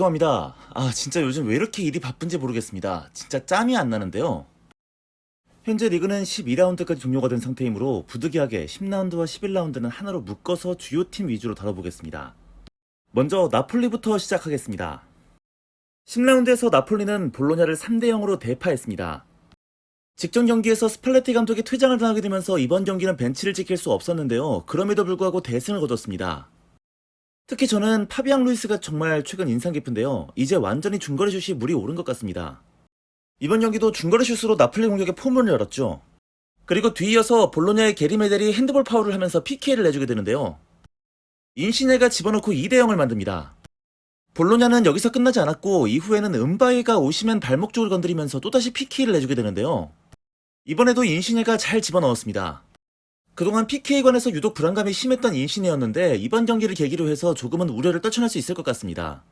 죄송합니다. 아, 진짜 요즘 왜 이렇게 일이 바쁜지 모르겠습니다. 진짜 짬이 안 나는데요. 현재 리그는 12라운드까지 종료가 된 상태이므로 부득이하게 10라운드와 11라운드는 하나로 묶어서 주요 팀 위주로 다뤄보겠습니다. 먼저 나폴리부터 시작하겠습니다. 10라운드에서 나폴리는 볼로냐를 3대 0으로 대파했습니다. 직전 경기에서 스팔레티 감독이 퇴장을 당하게 되면서 이번 경기는 벤치를 지킬 수 없었는데요. 그럼에도 불구하고 대승을 거뒀습니다. 특히 저는 파비앙 루이스가 정말 최근 인상 깊은데요. 이제 완전히 중거리 슛이 물이 오른 것 같습니다. 이번 경기도 중거리 슛으로 나폴리 공격에 포문을 열었죠. 그리고 뒤이어서 볼로냐의 게리 메델이 핸드볼 파울을 하면서 PK를 내주게 되는데요. 인시네가 집어넣고 2대 0을 만듭니다. 볼로냐는 여기서 끝나지 않았고 이후에는 은바이가 오시면 발목 쪽을 건드리면서 또다시 PK를 내주게 되는데요. 이번에도 인시네가 잘 집어넣었습니다. 그동안 PK관에서 유독 불안감이 심했던 인신이었는데 이번 경기를 계기로 해서 조금은 우려를 떨쳐낼 수 있을 것 같습니다.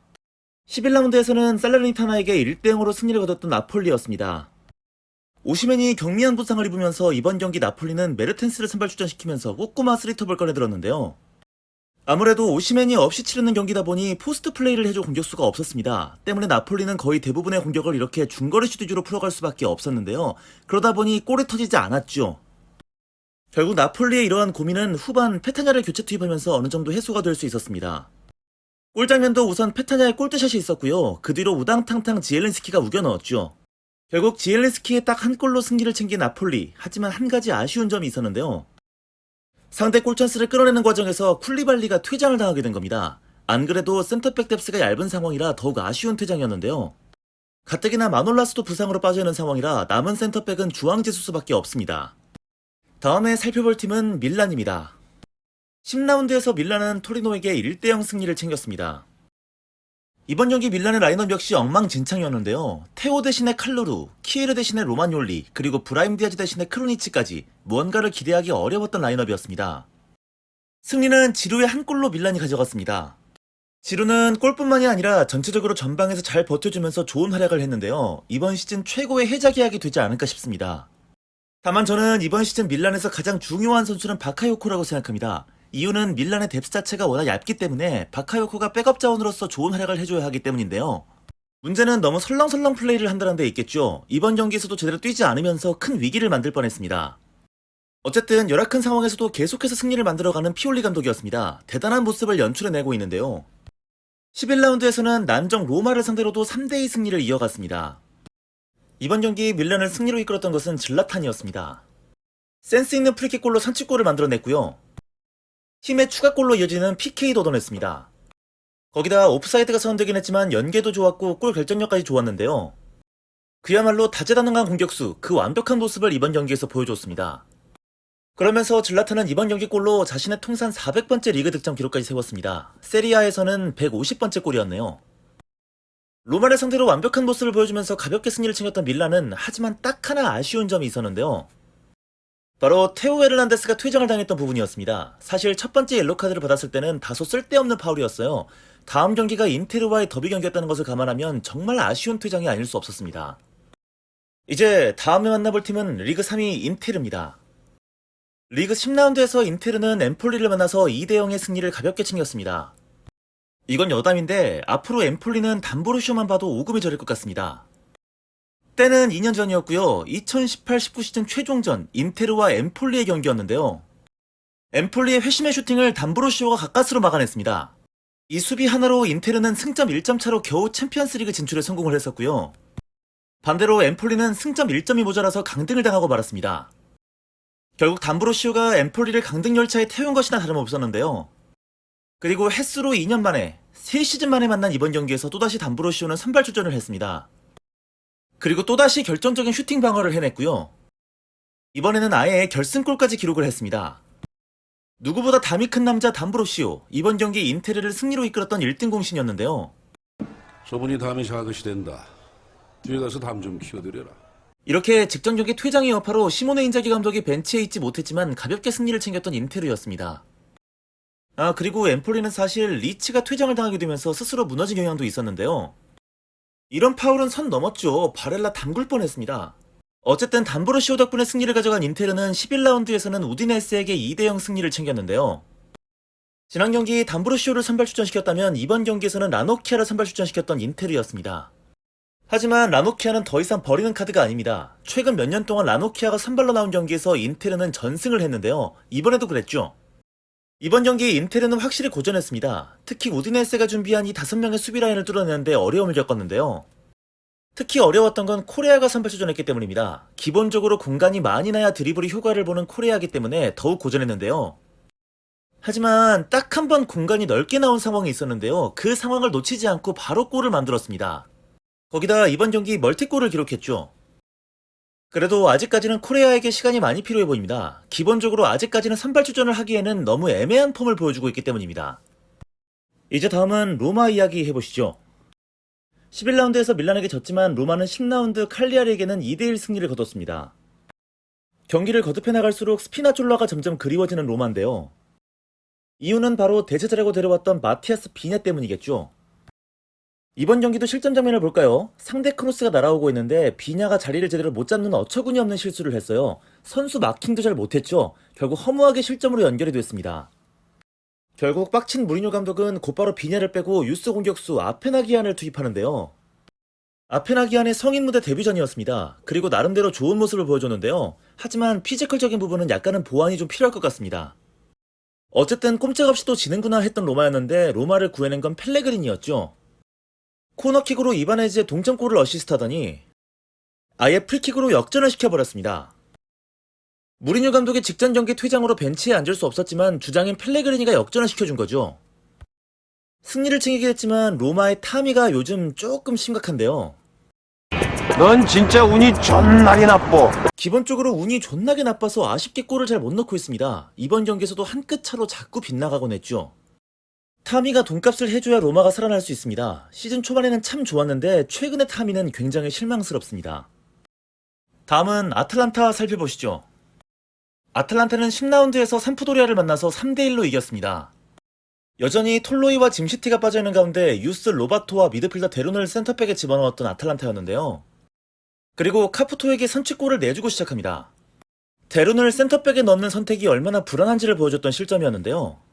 11라운드에서는 살라르니타나에게 1대0으로 승리를 거뒀던 나폴리였습니다. 오시멘이 경미한 부상을 입으면서 이번 경기 나폴리는 메르텐스를 선발 출전시키면서 꼬꼬마 쓰리톱을 꺼내들었는데요. 아무래도 오시멘이 없이 치르는 경기다 보니 포스트 플레이를 해줄 공격수가 없었습니다. 때문에 나폴리는 거의 대부분의 공격을 이렇게 중거리 슈 위주로 풀어갈 수밖에 없었는데요. 그러다 보니 골이 터지지 않았죠. 결국 나폴리의 이러한 고민은 후반 페타냐를 교체 투입하면서 어느 정도 해소가 될 수 있었습니다. 골 장면도 우선 페타냐의 골드샷이 있었고요. 그 뒤로 우당탕탕 지엘린스키가 우겨 넣었죠. 결국 지엘린스키의 딱 한 골로 승리를 챙긴 나폴리. 하지만 한 가지 아쉬운 점이 있었는데요. 상대 골찬스를 끌어내는 과정에서 쿨리발리가 퇴장을 당하게 된 겁니다. 안 그래도 센터백 뎁스가 얇은 상황이라 더욱 아쉬운 퇴장이었는데요. 가뜩이나 마놀라스도 부상으로 빠져있는 상황이라 남은 센터백은 주앙제수스밖에 없습니다. 다음에 살펴볼 팀은 밀란입니다. 10라운드에서 밀란은 토리노에게 1대0 승리를 챙겼습니다. 이번 경기 밀란의 라인업 역시 엉망진창이었는데요. 테오 대신에 칼루루, 키에르 대신에 로마뇰리, 그리고 브라임 디아즈 대신에 크로니치까지 무언가를 기대하기 어려웠던 라인업이었습니다. 승리는 지루의 한 골로 밀란이 가져갔습니다. 지루는 골뿐만이 아니라 전체적으로 전방에서 잘 버텨주면서 좋은 활약을 했는데요. 이번 시즌 최고의 해자 계약이 되지 않을까 싶습니다. 다만 저는 이번 시즌 밀란에서 가장 중요한 선수는 바카요코라고 생각합니다. 이유는 밀란의 뎁스 자체가 워낙 얇기 때문에 바카요코가 백업 자원으로서 좋은 활약을 해줘야 하기 때문인데요. 문제는 너무 설렁설렁 플레이를 한다는 데 있겠죠. 이번 경기에서도 제대로 뛰지 않으면서 큰 위기를 만들 뻔했습니다. 어쨌든 열악한 상황에서도 계속해서 승리를 만들어가는 피올리 감독이었습니다. 대단한 모습을 연출해내고 있는데요. 11라운드에서는 난정 로마를 상대로도 3대2 승리를 이어갔습니다. 이번 경기 밀란을 승리로 이끌었던 것은 질라탄이었습니다. 센스 있는 프리킥골로 선취골을 만들어냈고요. 팀의 추가골로 이어지는 PK도 얻어냈습니다. 거기다 오프사이드가 선언되긴 했지만 연계도 좋았고 골 결정력까지 좋았는데요. 그야말로 다재다능한 공격수, 그 완벽한 모습을 이번 경기에서 보여줬습니다. 그러면서 질라탄은 이번 경기 골로 자신의 통산 400번째 리그 득점 기록까지 세웠습니다. 세리아에서는 150번째 골이었네요. 로마를 상대로 완벽한 모습을 보여주면서 가볍게 승리를 챙겼던 밀란은 하지만 딱 하나 아쉬운 점이 있었는데요. 바로 테오 에르난데스가 퇴장을 당했던 부분이었습니다. 사실 첫 번째 옐로카드를 받았을 때는 다소 쓸데없는 파울이었어요. 다음 경기가 인테르와의 더비 경기였다는 것을 감안하면 정말 아쉬운 퇴장이 아닐 수 없었습니다. 이제 다음에 만나볼 팀은 리그 3위 인테르입니다. 리그 10라운드에서 인테르는 엠폴리를 만나서 2대0의 승리를 가볍게 챙겼습니다. 이건 여담인데 앞으로 엠폴리는 담보르쇼만 봐도 오금이 저릴 것 같습니다. 때는 2년 전이었고요. 2018-19 시즌 최종전 인테르와 엠폴리의 경기였는데요. 엠폴리의 회심의 슈팅을 담브로시오가 가까스로 막아냈습니다. 이 수비 하나로 인테르는 승점 1점 차로 겨우 챔피언스리그 진출에 성공을 했었고요. 반대로 엠폴리는 승점 1점이 모자라서 강등을 당하고 말았습니다. 결국 담브로시오가 엠폴리를 강등 열차에 태운 것이나 다름없었는데요. 그리고 햇수로 2년 만에 3시즌 만에 만난 이번 경기에서 또다시 담브로시오는 선발 출전을 했습니다. 그리고 또다시 결정적인 슈팅 방어를 해냈고요. 이번에는 아예 결승골까지 기록을 했습니다. 누구보다 담이 큰 남자 담브로시오 이번 경기 인테르를 승리로 이끌었던 1등 공신이었는데요. 저분이 담이 작으시 된다. 뒤에 가서 담 좀 키워드려라. 이렇게 직전 경기 퇴장의 여파로 시모네 인자기 감독이 벤치에 있지 못했지만 가볍게 승리를 챙겼던 인테르였습니다. 아, 그리고 엠폴리는 사실 리치가 퇴장을 당하게 되면서 스스로 무너진 경향도 있었는데요. 이런 파울은 선 넘었죠. 바렐라 담글 뻔했습니다. 어쨌든 담보르시오 덕분에 승리를 가져간 인테르는 11라운드에서는 우디네스에게 2대0 승리를 챙겼는데요. 지난 경기 담보르시오를 선발 출전시켰다면 이번 경기에서는 라노키아를 선발 출전시켰던 인테르였습니다. 하지만 라노키아는 더 이상 버리는 카드가 아닙니다. 최근 몇 년 동안 라노키아가 선발로 나온 경기에서 인테르는 전승을 했는데요. 이번에도 그랬죠. 이번 경기 인테르는 확실히 고전했습니다. 특히 우디네스가 준비한 이 다섯 명의 수비 라인을 뚫어내는데 어려움을 겪었는데요. 특히 어려웠던 건 코레아가 선발 출전했기 때문입니다. 기본적으로 공간이 많이 나야 드리블이 효과를 보는 코레아기 때문에 더욱 고전했는데요. 하지만 딱 한 번 공간이 넓게 나온 상황이 있었는데요. 그 상황을 놓치지 않고 바로 골을 만들었습니다. 거기다 이번 경기 멀티골을 기록했죠. 그래도 아직까지는 코레아에게 시간이 많이 필요해 보입니다. 기본적으로 아직까지는 선발 출전을 하기에는 너무 애매한 폼을 보여주고 있기 때문입니다. 이제 다음은 로마 이야기 해보시죠. 11라운드에서 밀란에게 졌지만 로마는 10라운드 칼리아리에게는 2대1 승리를 거뒀습니다. 경기를 거듭해 나갈수록 스피나졸라가 점점 그리워지는 로마인데요. 이유는 바로 대체자라고 데려왔던 마티아스 비냐 때문이겠죠. 이번 경기도 실점 장면을 볼까요? 상대 크로스가 날아오고 있는데 비냐가 자리를 제대로 못 잡는 어처구니 없는 실수를 했어요. 선수 마킹도 잘 못했죠. 결국 허무하게 실점으로 연결이 됐습니다. 결국 빡친 무리뉴 감독은 곧바로 비냐를 빼고 유스 공격수 아페나기안을 투입하는데요. 아페나기안의 성인 무대 데뷔전이었습니다. 그리고 나름대로 좋은 모습을 보여줬는데요. 하지만 피지컬적인 부분은 약간은 보완이 좀 필요할 것 같습니다. 어쨌든 꼼짝없이 또 지는구나 했던 로마였는데 로마를 구해낸 건 펠레그린이었죠. 코너킥으로 이바네즈의 동점골을 어시스트하더니 아예 프리킥으로 역전을 시켜버렸습니다. 무리뉴 감독의 직전 경기 퇴장으로 벤치에 앉을 수 없었지만 주장인 펠레그리니가 역전을 시켜준 거죠. 승리를 챙기긴 했지만 로마의 타미가 요즘 조금 심각한데요. 넌 진짜 운이 존나게 나빠. 기본적으로 운이 존나게 나빠서 아쉽게 골을 잘 못 넣고 있습니다. 이번 경기에서도 한 끗 차로 자꾸 빗나가곤 했죠. 타미가 돈값을 해줘야 로마가 살아날 수 있습니다. 시즌 초반에는 참 좋았는데 최근의 타미는 굉장히 실망스럽습니다. 다음은 아틀란타 살펴보시죠. 아틀란타는 10라운드에서 삼프도리아를 만나서 3대1로 이겼습니다. 여전히 톨로이와 짐시티가 빠져있는 가운데 유스 로바토와 미드필더 데론을 센터백에 집어넣었던 아틀란타였는데요. 그리고 카푸토에게 선취골을 내주고 시작합니다. 데론을 센터백에 넣는 선택이 얼마나 불안한지를 보여줬던 실점이었는데요.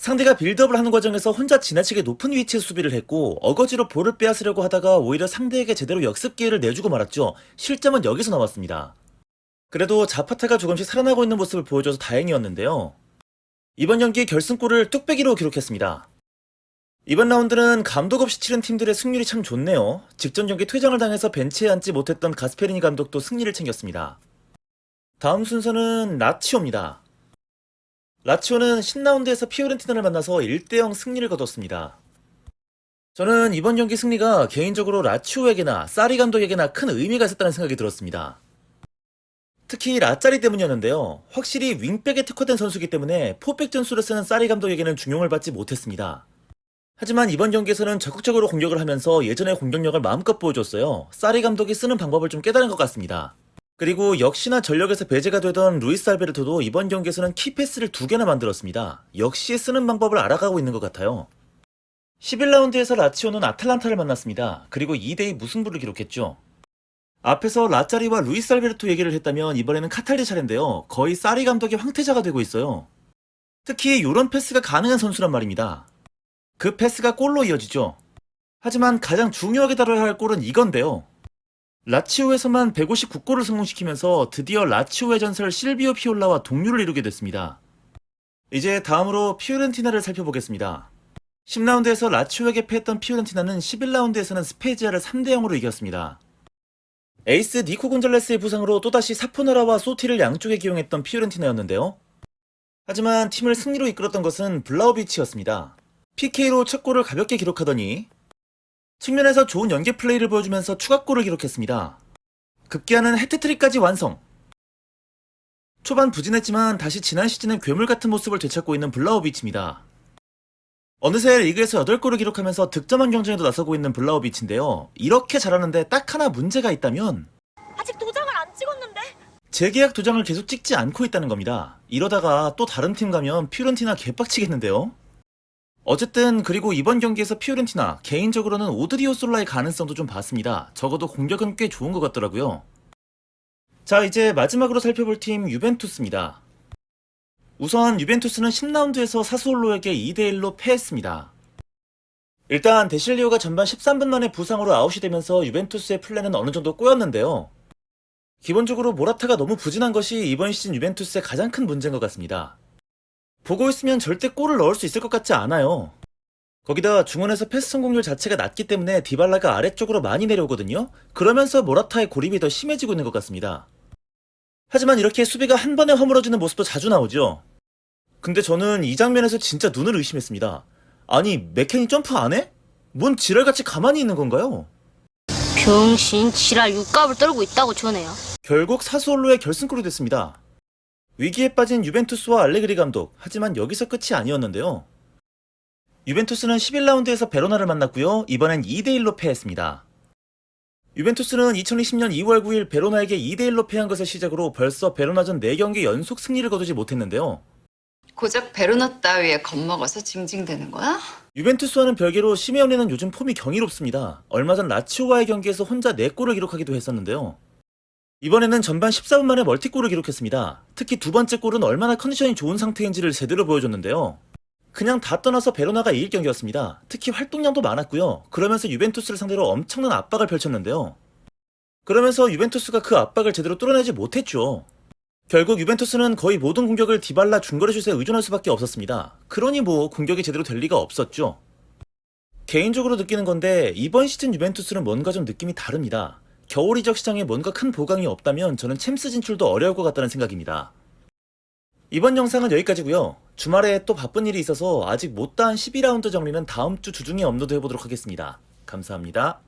상대가 빌드업을 하는 과정에서 혼자 지나치게 높은 위치에 수비를 했고 어거지로 볼을 빼앗으려고 하다가 오히려 상대에게 제대로 역습 기회를 내주고 말았죠. 실점은 여기서 나왔습니다. 그래도 자파타가 조금씩 살아나고 있는 모습을 보여줘서 다행이었는데요. 이번 경기 결승골을 뚝배기로 기록했습니다. 이번 라운드는 감독 없이 치른 팀들의 승률이 참 좋네요. 직전 경기 퇴장을 당해서 벤치에 앉지 못했던 가스페리니 감독도 승리를 챙겼습니다. 다음 순서는 라치오입니다. 라치오는 10라운드에서 피오렌티나를 만나서 1대0 승리를 거뒀습니다. 저는 이번 경기 승리가 개인적으로 라치오에게나 사리 감독에게나 큰 의미가 있었다는 생각이 들었습니다. 특히 라짜리 때문이었는데요. 확실히 윙백에 특화된 선수이기 때문에 포백 전술을 쓰는 사리 감독에게는 중용을 받지 못했습니다. 하지만 이번 경기에서는 적극적으로 공격을 하면서 예전의 공격력을 마음껏 보여줬어요. 사리 감독이 쓰는 방법을 좀 깨달은 것 같습니다. 그리고 역시나 전력에서 배제가 되던 루이스 알베르토도 이번 경기에서는 키패스를 두 개나 만들었습니다. 역시 쓰는 방법을 알아가고 있는 것 같아요. 11라운드에서 라치오는 아틀란타를 만났습니다. 그리고 2대2 무승부를 기록했죠. 앞에서 라짜리와 루이스 알베르토 얘기를 했다면 이번에는 카탈리 차례인데요. 거의 사리 감독의 황태자가 되고 있어요. 특히 이런 패스가 가능한 선수란 말입니다. 그 패스가 골로 이어지죠. 하지만 가장 중요하게 다뤄야 할 골은 이건데요. 라치오에서만 159골을 성공시키면서 드디어 라치오의 전설 실비오 피올라와 동률을 이루게 됐습니다. 이제 다음으로 피오렌티나를 살펴보겠습니다. 10라운드에서 라치오에게 패했던 피오렌티나는 11라운드에서는 스페지아를 3대0으로 이겼습니다. 에이스 니코 곤잘레스의 부상으로 또다시 사포나라와 소티를 양쪽에 기용했던 피오렌티나였는데요. 하지만 팀을 승리로 이끌었던 것은 블라우비치였습니다. PK로 첫 골을 가볍게 기록하더니 측면에서 좋은 연계 플레이를 보여주면서 추가골을 기록했습니다. 급기야는 해트트릭까지 완성. 초반 부진했지만 다시 지난 시즌의 괴물 같은 모습을 되찾고 있는 블라우비치입니다. 어느새 리그에서 8골을 기록하면서 득점한 경쟁에도 나서고 있는 블라우비치인데요. 이렇게 잘하는데 딱 하나 문제가 있다면 아직 도장을 안 찍었는데? 재계약 도장을 계속 찍지 않고 있다는 겁니다. 이러다가 또 다른 팀 가면 피오렌티나 개빡치겠는데요? 어쨌든 그리고 이번 경기에서 피오렌티나 개인적으로는 오드리오 솔라의 가능성도 좀 봤습니다. 적어도 공격은 꽤 좋은 것 같더라고요. 자 이제 마지막으로 살펴볼 팀 유벤투스입니다. 우선 유벤투스는 10라운드에서 사수올로에게 2대1로 패했습니다. 일단 데실리오가 전반 13분 만에 부상으로 아웃이 되면서 유벤투스의 플랜은 어느 정도 꼬였는데요. 기본적으로 모라타가 너무 부진한 것이 이번 시즌 유벤투스의 가장 큰 문제인 것 같습니다. 보고 있으면 절대 골을 넣을 수 있을 것 같지 않아요. 거기다 중원에서 패스 성공률 자체가 낮기 때문에 디발라가 아래쪽으로 많이 내려오거든요. 그러면서 모라타의 고립이 더 심해지고 있는 것 같습니다. 하지만 이렇게 수비가 한 번에 허물어지는 모습도 자주 나오죠. 근데 저는 이 장면에서 진짜 눈을 의심했습니다. 아니 맥켄이 점프 안 해? 뭔 지랄같이 가만히 있는 건가요? 병신 지랄 육갑을 떨고 있다고 전해요. 결국 사수올로의 결승골이 됐습니다. 위기에 빠진 유벤투스와 알레그리 감독, 하지만 여기서 끝이 아니었는데요. 유벤투스는 11라운드에서 베로나를 만났고요. 이번엔 2대1로 패했습니다. 유벤투스는 2020년 2월 9일 베로나에게 2대1로 패한 것을 시작으로 벌써 베로나전 4경기 연속 승리를 거두지 못했는데요. 고작 베로나 따위에 겁먹어서 징징대는 거야? 유벤투스와는 별개로 시메오네는 요즘 폼이 경이롭습니다. 얼마 전 라치오와의 경기에서 혼자 4골을 기록하기도 했었는데요. 이번에는 전반 14분 만에 멀티골을 기록했습니다. 특히 두 번째 골은 얼마나 컨디션이 좋은 상태인지를 제대로 보여줬는데요. 그냥 다 떠나서 베로나가 이길 경기였습니다. 특히 활동량도 많았고요. 그러면서 유벤투스를 상대로 엄청난 압박을 펼쳤는데요. 그러면서 유벤투스가 그 압박을 제대로 뚫어내지 못했죠. 결국 유벤투스는 거의 모든 공격을 디발라 중거리 슛에 의존할 수밖에 없었습니다. 그러니 뭐 공격이 제대로 될 리가 없었죠. 개인적으로 느끼는 건데 이번 시즌 유벤투스는 뭔가 좀 느낌이 다릅니다. 겨울 이적 시장에 뭔가 큰 보강이 없다면 저는 챔스 진출도 어려울 것 같다는 생각입니다. 이번 영상은 여기까지고요. 주말에 또 바쁜 일이 있어서 아직 못다한 12라운드 정리는 다음 주 주중에 업로드 해보도록 하겠습니다. 감사합니다.